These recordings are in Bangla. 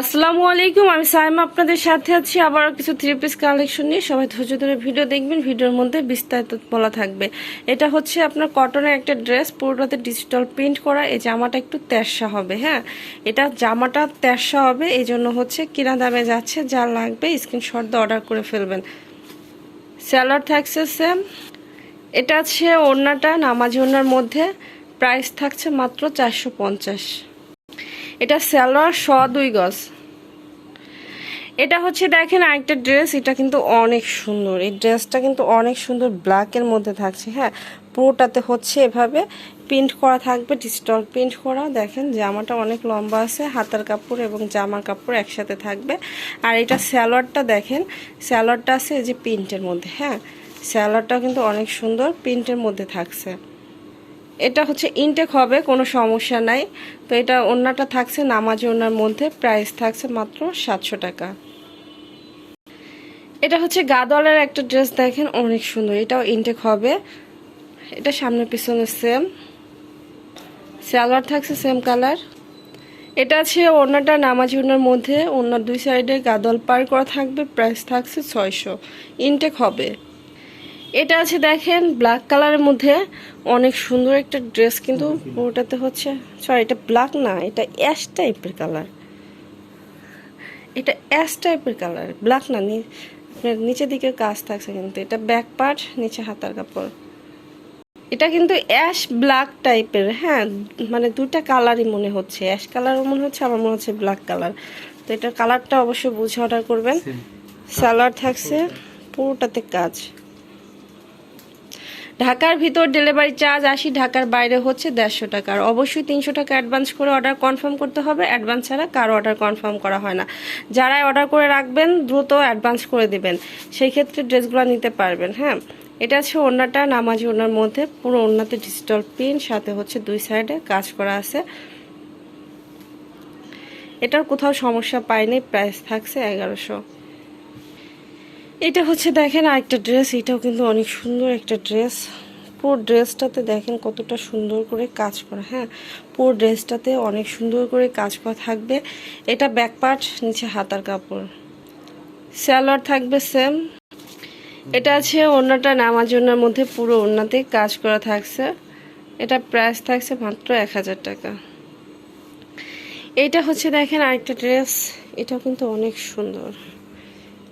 আসসালামু আলাইকুম, আমি সাইমা আপনাদের সাথে আছি। আবার কিছু থ্রি পিস কালেকশন নিয়ে সবাই ধৈর্য ধরে ভিডিও দেখবেন ভিডিওর মধ্যে বিস্তারিত বলা থাকবে। এটা হচ্ছে আপনার কটনের একটা ড্রেস পুরোটাতে ডিজিটাল প্রিন্ট করা, এই জামাটা একটু তেরসা হবে হ্যাঁ? এটা জামাটা তেরসা হবে, এই জন্য হচ্ছে কিনা দামে যাচ্ছে, যা লাগবে স্ক্রিনশট দিয়ে অর্ডার করে ফেলবেন। স্যালাড থাকছে সেম এটা আছে ওড়নাটা, নামাজি ওড়নার মধ্যে। প্রাইস থাকছে মাত্র চারশো পঞ্চাশ। এটা স্যালোয়ার শ দুই গজ। এটা হচ্ছে দেখেন আরেকটা ড্রেস, এটা কিন্তু অনেক সুন্দর। এই ড্রেসটা কিন্তু অনেক সুন্দর ব্ল্যাকের মধ্যে থাকছে হ্যাঁ? পুরোটাতে হচ্ছে এভাবে প্রিন্ট করা থাকবে ডিজিটাল প্রিন্ট করা। দেখেন, জামাটা অনেক লম্বা আছে, হাতার কাপড় এবং জামার কাপড় একসাথে থাকবে। আর এটা স্যালোয়ারটা দেখেন স্যালোয়ারটা আছে এই যে প্রিন্টের মধ্যে হ্যাঁ? স্যালোয়ারটাও কিন্তু অনেক সুন্দর প্রিন্টের মধ্যে থাকছে। এটা হচ্ছে ইনটেক হবে, কোনো সমস্যা নাই। তো এটা ওনাটা থাকছে, নামাজ ওনার মধ্যে প্রাইস থাকছে মাত্র সাতশো টাকা। এটা হচ্ছে গাদওয়ালের একটা ড্রেস দেখেন অনেক সুন্দর, এটাও ইনটেক হবে। এটা সামনে পিছনে সেম সালোয়ার থাকছে সেম কালার এটা আছে ওনাটা নামাজ ওনার মধ্যে ওনার দুই সাইডে গাদল পার করা থাকবে প্রাইস থাকছে ছয়শো। ইনটেক হবে। এটা আছে দেখেন ব্ল্যাক কালারের মধ্যে অনেক সুন্দর একটা ড্রেস কিন্তু পুরোটাতে হচ্ছে সরি এটা ব্ল্যাক না এটা অ্যাশ টাইপের কালার এটা অ্যাশ টাইপের কালার ব্ল্যাক না নিচের দিকে কাজ থাকছে কিন্তু এটা ব্যাক পার্ট নিচে হাতার কাপড়। এটা কিন্তু অ্যাশ ব্ল্যাক টাইপের হ্যাঁ মানে দুটা কালারই মনে হচ্ছে অ্যাশ কালারও মনে হচ্ছে আমার মনে হচ্ছে ব্ল্যাক কালার তো এটার কালারটা অবশ্যই বুঝে অর্ডার করবেন। সালোয়ার থাকছে পুরোটাতে কাজ। ঢাকার ভিতর ডেলিভারি চার্জ আশি ঢাকার বাইরে হচ্ছে দেড়শো টাকা। আর অবশ্যই তিনশো টাকা অ্যাডভান্স করে অর্ডার কনফার্ম করতে হবে। অ্যাডভান্স ছাড়া কারও অর্ডার কনফার্ম করা হয় না। যারাই অর্ডার করে রাখবেন, দ্রুত অ্যাডভান্স করে দিবেন। সেই ক্ষেত্রে ড্রেসগুলো নিতে পারবেন হ্যাঁ? এটা আছে ওড়নাটা, নামাজি ওড়নার মধ্যে। পুরো ওড়নাতে ডিজিটাল প্রিন্ট সাথে হচ্ছে দুই সাইডে কাজ করা আছে। এটার কোথাও সমস্যা পায়নি প্রাইস থাকছে এগারোশো। এটা হচ্ছে দেখেন আরেকটা ড্রেস এটাও কিন্তু অনেক সুন্দর একটা ড্রেস পুরো ড্রেসটাতে দেখেন কতটা সুন্দর করে কাজ করা হ্যাঁ? পুরো ড্রেসটাতে অনেক সুন্দর করে কাজ করা থাকবে। এটা ব্যাক পার্ট নিচে হাতার কাপড়। স্যালোয়ার থাকবে সেম এটা আছে ওড়নাটা নামাজ ওড়নার মধ্যে পুরো ওড়নাতে কাজ করা থাকছে। এটা প্রাইস থাকছে মাত্র এক হাজার টাকা। এটা হচ্ছে দেখেন আরেকটা ড্রেস এটাও কিন্তু অনেক সুন্দর।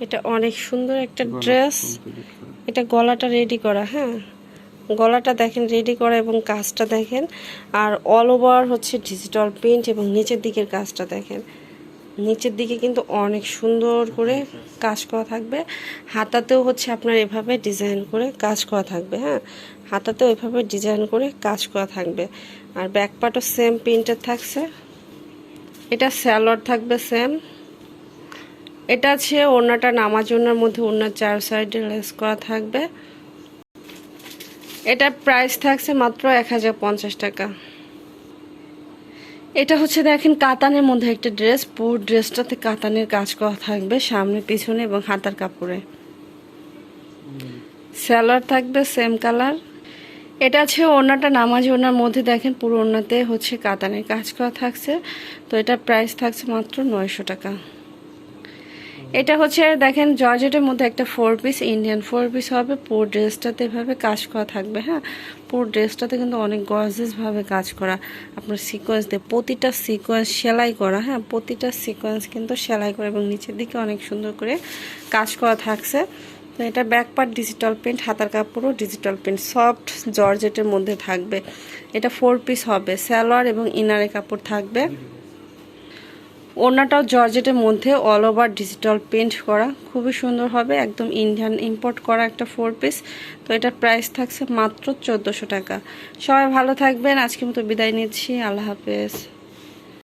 এটা অনেক সুন্দর একটা ড্রেস। এটা গলাটা রেডি করা হ্যাঁ? গলাটা দেখেন রেডি করা এবং কাজটা দেখেন। আর অল ওভার হচ্ছে ডিজিটাল প্রিন্ট এবং নিচের দিকের কাজটা দেখেন। নিচের দিকে কিন্তু অনেক সুন্দর করে কাজ করা থাকবে। হাতাতেও হচ্ছে আপনার এভাবে ডিজাইন করে কাজ করা থাকবে হ্যাঁ? হাতাতেও এভাবে ডিজাইন করে কাজ করা থাকবে। আর ব্যাক পার্টও সেম প্রিন্টের থাকছে। এটা স্যালোয়ার থাকবে সেম এটা আছে ওড়নাটা নামাজ ওড়নার মধ্যে ওড়নার চার সাইডে লেস করা থাকবে। এটার প্রাইস থাকছে মাত্র এক হাজার পঞ্চাশ টাকা। এটা হচ্ছে দেখেন কাতানের মধ্যে একটা ড্রেস পুরো ড্রেসটাতে কাতানের কাজ করা থাকবে সামনে, পিছনে এবং হাতার কাপড়ে। স্যালার থাকবে সেম কালার এটা আছে ওড়নাটা নামাজ ওড়নার মধ্যে দেখেন পুরো ওড়নাতে হচ্ছে কাতানের কাজ করা থাকছে। তো এটার প্রাইস থাকছে মাত্র নয়শো টাকা। এটা হচ্ছে, দেখেন, জর্জেটের মধ্যে একটা four piece Indian four piece হবে। পুরো ড্রেসটাতে এভাবে কাজ করা থাকবে হ্যাঁ? পুরো ড্রেসটাতে কিন্তু অনেক গর্জেসভাবে কাজ করা। আপনার সিকোয়েন্স দিয়ে প্রতিটা সিকোয়েন্স সেলাই করা হ্যাঁ? প্রতিটা সিকোয়েন্স কিন্তু সেলাই করা এবং নিচের দিকে অনেক সুন্দর করে কাজ করা থাকছে। তো এটা ব্যাক পার্ট ডিজিটাল প্রিন্ট হাতার কাপড়ও ডিজিটাল প্রিন্ট সফট জর্জেটের মধ্যে থাকবে। এটা ফোর পিস হবে স্যালোয়ার এবং ইনারে কাপড় থাকবে। ওড়নাটাও জর্জেটের মধ্যে অল ওভার ডিজিটাল পেন্ট করা। খুবই সুন্দর হবে, একদম ইন্ডিয়ান ইম্পোর্ট করা একটা ফোর পিস তো এটার প্রাইস থাকছে মাত্র চোদ্দোশো টাকা। সবাই ভালো থাকবেন আজকে মতো বিদায় নিচ্ছি, আল্লাহ হাফেজ।